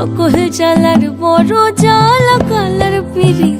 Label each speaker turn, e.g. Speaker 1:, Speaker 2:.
Speaker 1: সকল জ্বালার বড় জ্বালা কালার পিরিতি।